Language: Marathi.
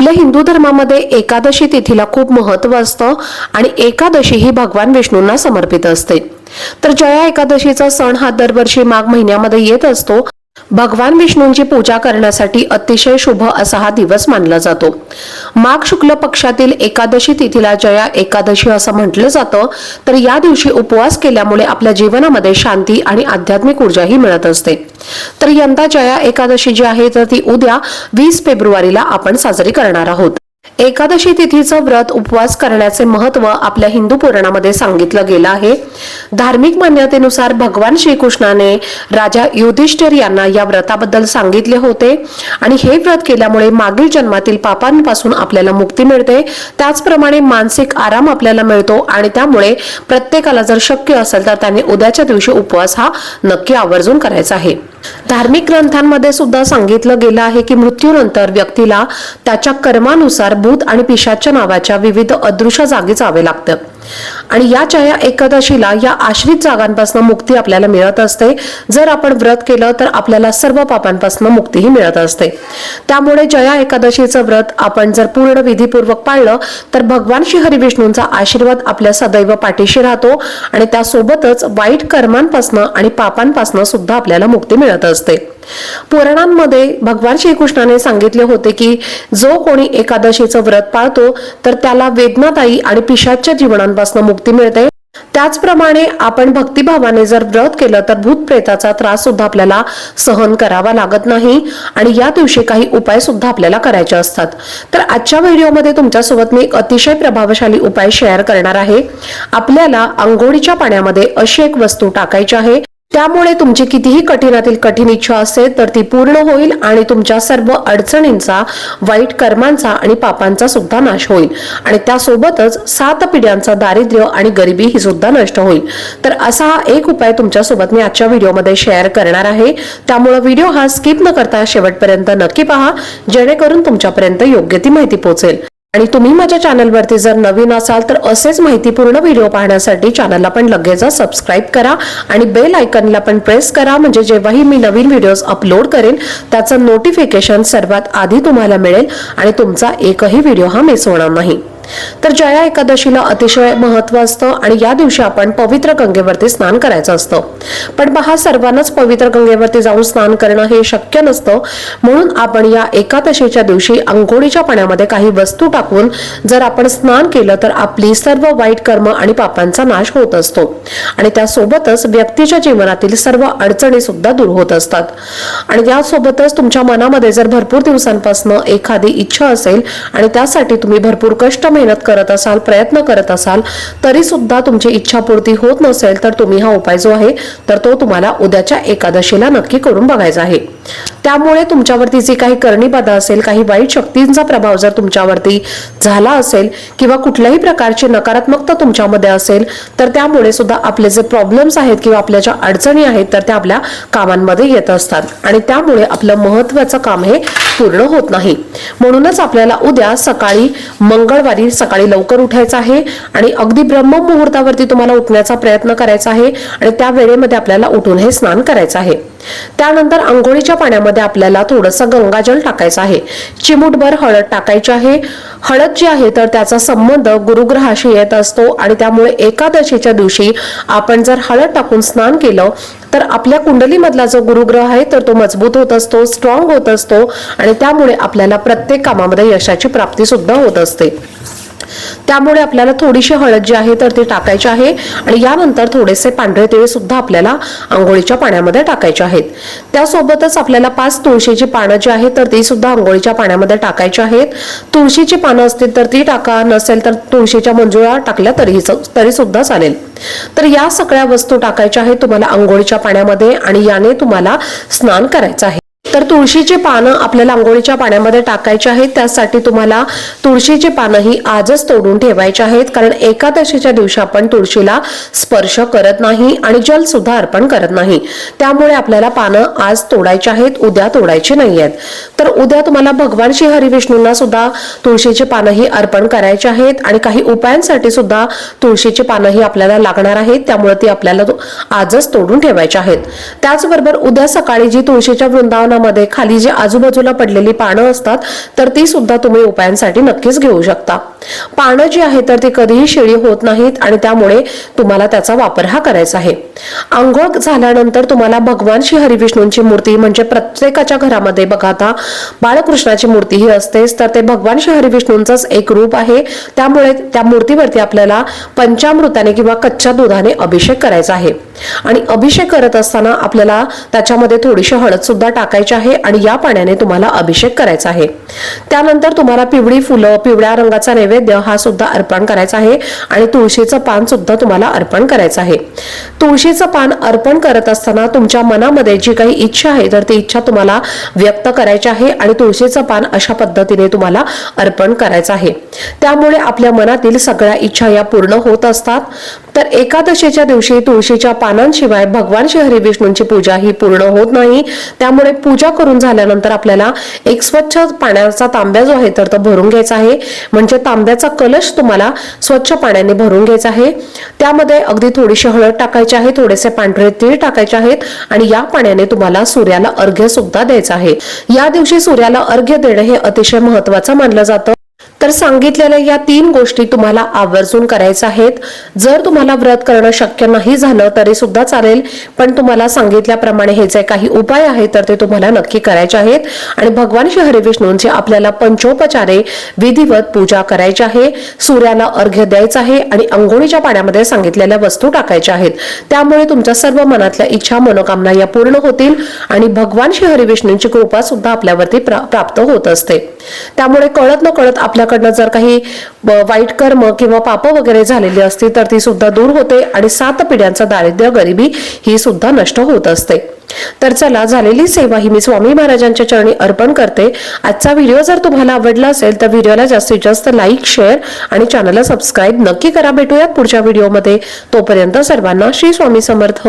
आपल्या हिंदू धर्मामध्ये एकादशी तिथीला खूप महत्त्व असतं आणि एकादशी ही भगवान विष्णूंना समर्पित असते. तर जया एकादशीचा सण हा दरवर्षी माघ महिन्यामध्ये येत असतो. भगवान विष्णूंची पूजा करण्यासाठी अतिशय शुभ असा हा दिवस मानला जातो. माघ शुक्ल पक्षातील एकादशी तिथीला जया एकादशी असं म्हटलं जातं तर या दिवशी उपवास केल्यामुळे आपल्या जीवनामध्ये शांती आणि आध्यात्मिक ऊर्जाही मिळत असते. तर यंदा जया एकादशी जी आहे तर ती उद्या वीस फेब्रुवारीला आपण साजरी करणार आहोत. एकादशी तिथीचं व्रत उपवास करण्याचे महत्त्व आपल्या हिंदू पुराणामध्ये सांगितलं गेलं आहे. धार्मिक मान्यतेनुसार भगवान श्रीकृष्णाने राजा युधिष्ठिर यांना या व्रताबद्दल सांगितले होते आणि हे व्रत केल्यामुळे मागील जन्मातील पापांपासून आपल्याला मुक्ती मिळते. त्याचप्रमाणे मानसिक आराम आपल्याला मिळतो आणि त्यामुळे प्रत्येकाला जर शक्य असेल तर त्याने उद्याच्या दिवशी उपवास हा नक्की आवर्जून करायचा आहे. धार्मिक ग्रंथांमध्ये सुद्धा सांगितलं गेलं आहे की मृत्यूनंतर व्यक्तीला त्याच्या कर्मानुसार भूत आणि पिशाच्या नावाच्या विविध अदृश्य जागी जावे लागतं. आणि या जया एकादशीला या आश्रित जागांपासून मुक्ती आपल्याला मिळत असते. जर आपण व्रत केलं तर आपल्याला सर्व पापांपासून मुक्तीही मिळत असते. त्यामुळे जया एकादशीचं व्रत आपण जर पूर्ण विधीपूर्वक पाळलं तर भगवान श्री हरिविष्णूंचा आशीर्वाद आपल्या सदैव पाठीशी राहतो आणि त्यासोबतच वाईट कर्मांपासून आणि पापांपासून सुद्धा आपल्याला मुक्ती मिळत असते. पुराणांमध्ये भगवान श्रीकृष्णाने सांगितले होते की जो कोणी एकादशीचं व्रत पाळतो तर त्याला वेदनादायी आणि पिशाच्या जीवनांपासून मुक्ती मिळते. त्याचप्रमाणे आपण भक्तिभावाने जर व्रत केलं तर भूत प्रेताचा त्रास सुद्धा आपल्याला सहन करावा लागत नाही आणि या दिवशी काही उपाय सुद्धा आपल्याला करायचे असतात. तर आजच्या व्हिडिओमध्ये तुमच्यासोबत मी एक अतिशय प्रभावशाली उपाय शेअर करणार आहे. आपल्याला आंघोळीच्या पाण्यामध्ये अशी एक वस्तू टाकायची आहे त्यामुळे तुमची कितीही कठीणातील कठीण इच्छा असेल तर ती पूर्ण होईल आणि तुमच्या सर्व अडचणींचा वाईट कर्मांचा आणि पापांचा सुद्धा नाश होईल. आणि त्यासोबतच सात पिढ्यांचा दारिद्र्य आणि गरिबी ही सुद्धा नष्ट होईल. तर असा हा एक उपाय तुमच्यासोबत मी आजच्या व्हिडिओमध्ये शेअर करणार आहे. त्यामुळे व्हिडिओ हा स्किप न करता शेवटपर्यंत नक्की पहा जेणेकरून तुमच्यापर्यंत योग्य ती माहिती पोहोचेल. आणि तुम्ही माझ्या चॅनलवरती जर नवीन असाल तर असेच माहितीपूर्ण व्हिडिओ पाहण्यासाठी चॅनलला पण लगेच सबस्क्राईब करा आणि बेल आयकनला पण प्रेस करा. म्हणजे जेव्हाही मी नवीन व्हिडिओज अपलोड करेन त्याचं नोटिफिकेशन सर्वात आधी तुम्हाला मिळेल आणि तुमचा एकही व्हिडिओ हा मिस होणार नाही. तर जया एकादशीला अतिशय महत्त्व असतं आणि या दिवशी आपण पवित्र गंगेवरती स्नान करायचं असतं. पण पहा सर्वांनाच पवित्र गंगेवरती जाऊन स्नान करणं हे शक्य नसतं. म्हणून आपण या एकादशीच्या दिवशी अंघोळीच्या पाण्यामध्ये काही वस्तू टाकून जर आपण स्नान केलं तर आपली सर्व वाईट कर्म आणि पापांचा नाश होत असतो. आणि त्यासोबतच व्यक्तीच्या जीवनातील सर्व अडचणी सुद्धा दूर होत असतात. आणि यासोबतच तुमच्या मनामध्ये जर भरपूर दिवसांपासून एखादी इच्छा असेल आणि त्यासाठी तुम्ही भरपूर कष्ट मेहनत करत असाल प्रयत्न करत असाल तरी सुद्धा तुमची इच्छापूर्ती होत नसेल तर तुम्ही हा उपाय जो आहे तर तो तुम्हाला उद्याच्या एकादशीला नक्की करून बघायचा आहे. त्यामुळे तुमच्यावरती जी काही करणी बाधा असेल काही वाईट शक्तींचा प्रभाव जर तुमच्यावरती झाला असेल किंवा कुठल्याही प्रकारची नकारात्मकता तुमच्यामध्ये असेल तर त्यामुळे सुद्धा आपले जे प्रॉब्लेम्स आहेत किंवा आपल्या ज्या अडचणी आहेत तर त्या आपल्या कामांमध्ये येत असतात. आणि त्यामुळे आपलं महत्वाचं काम हे पूर्ण होत नाही. म्हणूनच आपल्याला उद्या सकाळी मंगळवारी सकाळी लवकर उठायचं आहे आणि अगदी ब्रह्म मुहूर्तावरती तुम्हाला उठण्याचा प्रयत्न करायचा आहे आणि त्या वेळेमध्ये आपल्याला उठून हे स्नान करायचं आहे. त्यानंतर आंघोळीच्या पाण्यामध्ये आपल्याला थोडंसं गंगाजल टाकायचं आहे. चिमूटभर हळद टाकायची आहे. हळद जी आहे तर त्याचा संबंध गुरुग्रहाशी येत असतो आणि त्यामुळे एकादशीच्या दिवशी आपण जर हळद टाकून स्नान केलं तर आपल्या कुंडलीमधला जो गुरुग्रह आहे तर तो मजबूत होत असतो स्ट्रॉंग होत असतो आणि त्यामुळे आपल्याला प्रत्येक कामामध्ये यशाची प्राप्ती सुद्धा होत असते. त्यामुळे आपल्याला थोडीशी हळद जी आहे तर ती टाकायची आहे. आणि यानंतर थोडेसे पांढरे तिळे सुद्धा आपल्याला आंघोळीच्या पाण्यामध्ये टाकायचे आहेत. त्यासोबतच आपल्याला पाच तुळशीची पानं जी आहेत तर ती सुद्धा आंघोळीच्या पाण्यामध्ये टाकायची आहेत. तुळशीची पानं असतील तर ती टाका नसेल तर तुळशीच्या मंजुळा टाकल्या तरीही तरी सुद्धा चालेल. तर या सगळ्या वस्तू टाकायच्या आहेत तुम्हाला आंघोळीच्या पाण्यामध्ये आणि याने तुम्हाला स्नान करायचं आहे. तर तुळशीची पानं आपल्याला आंघोळीच्या पाण्यामध्ये टाकायची आहेत. त्यासाठी तुम्हाला तुळशीची पानं ही आजच तोडून ठेवायची आहेत. कारण एकादशीच्या दिवशी आपण तुळशीला स्पर्श करत नाही आणि जल सुद्धा अर्पण करत नाही. त्यामुळे आपल्याला पानं आज तोडायची आहेत उद्या तोडायची नाही आहेत. तर उद्या तुम्हाला भगवान श्री हरिविष्णूंना सुद्धा तुळशीची पानं ही अर्पण करायची आहेत आणि काही उपायांसाठी सुद्धा तुळशीची पानं ही आपल्याला लागणार आहेत. त्यामुळे ती आपल्याला आजच तोडून ठेवायची आहेत. त्याचबरोबर उद्या सकाळी जी तुळशीच्या वृंदावनामध्ये खाली जी आजूबाजूला पडलेली पानं असतात तर ती सुद्धा तुम्ही उपायांसाठी नक्कीच घेऊ शकता. पानं जी आहेत तर ती कधीही शिळी होत नाहीत आणि त्यामुळे तुम्हाला त्याचा वापर हा करायचा आहे. आंघोळ झाल्यानंतर तुम्हाला भगवान श्री हरिविष्णूंची मूर्ती म्हणजे प्रत्येकाच्या घरामध्ये बघा आता बाळकृष्णाची मूर्ती ही असतेच तर ते भगवान श्री हरिविष्णूंचंच एक रूप आहे. त्यामुळे त्या मूर्तीवरती आपल्याला पंचामृताने किंवा कच्च्या दुधाने अभिषेक करायचा आहे. आणि अभिषेक करत असताना आपल्याला त्याच्यामध्ये थोडीशी हळद सुद्धा टाकायची आहे आणि या पाण्याने तुम्हाला अभिषेक करायचा आहे. त्यानंतर तुम्हाला पिवळी फुलं पिवळ्या रंगाचा नैवेद्य हा सुद्धा अर्पण करायचा आहे आणि तुळशीचं पान सुद्धा तुम्हाला अर्पण करायचं आहे. तुळशीचं पान अर्पण करत असताना तुमच्या मनामध्ये जी काही इच्छा आहे तर ती इच्छा तुम्हाला व्यक्त करायची आहे आणि तुळशीचं पान अशा पद्धतीने तुम्हाला अर्पण करायचं आहे. त्यामुळे आपल्या मनातील सगळ्या इच्छा या पूर्ण होत असतात. तर एकादशीच्या दिवशी तुळशीच्या पानांशिवाय भगवान श्री हरिविष्णूंची पूजा ही पूर्ण होत नाही. त्यामुळे पूजा करून झाल्यानंतर आपल्याला एक स्वच्छ पाण्याचा तांब्या जो आहे तर तो भरून घ्यायचा आहे. म्हणजे तांब्याचा कलश तुम्हाला स्वच्छ पाण्याने भरून घ्यायचा आहे. त्यामध्ये अगदी थोडीशी हळद टाकायची आहे थोडेसे पांढरे तीळ टाकायचे आहेत आणि या पाण्याने तुम्हाला सूर्याला अर्घ्य सुद्धा द्यायचं आहे. या दिवशी सूर्याला अर्घ्य देणं हे अतिशय महत्वाचं मानलं जातं. तर सांगितलेल्या या तीन गोष्टी तुम्हाला आवर्जून करायच्या आहेत. जर तुम्हाला व्रत करणं शक्य नाही झालं तरी सुद्धा चालेल. पण तुम्हाला सांगितल्याप्रमाणे हे जे काही उपाय आहेत तर ते तुम्हाला नक्की करायचे आहेत. आणि भगवान श्री हरिविष्णूंची आपल्याला पंचोपचारे विधिवत पूजा करायची आहे. सूर्याला अर्घ्य द्यायचं आहे आणि अंघोळीच्या पाण्यामध्ये सांगितलेल्या वस्तू टाकायच्या आहेत. त्यामुळे तुमच्या सर्व मनातल्या इच्छा मनोकामना या पूर्ण होतील आणि भगवान श्री हरिविष्णूंची कृपा सुद्धा आपल्यावरती प्राप्त होत असते. त्यामुळे कळत न कळत आपल्याकडनं जर काही वाईट कर्म किंवा पाप वगैरे झालेली असतील तर ती सुद्धा दूर होते आणि सात पिढ्यांचं दारिद्र्य गरिबी ही सुद्धा नष्ट होत असते. तर चला झालेली सेवा ही मी स्वामी महाराजांच्या चरणी अर्पण करते. आजचा व्हिडिओ जर तुम्हाला आवडला असेल तर व्हिडिओला जास्तीत जास्त लाईक शेअर आणि चॅनलला सबस्क्राईब नक्की करा. भेटूयात पुढच्या व्हिडिओमध्ये. तोपर्यंत सर्वांना श्री स्वामी समर्थ.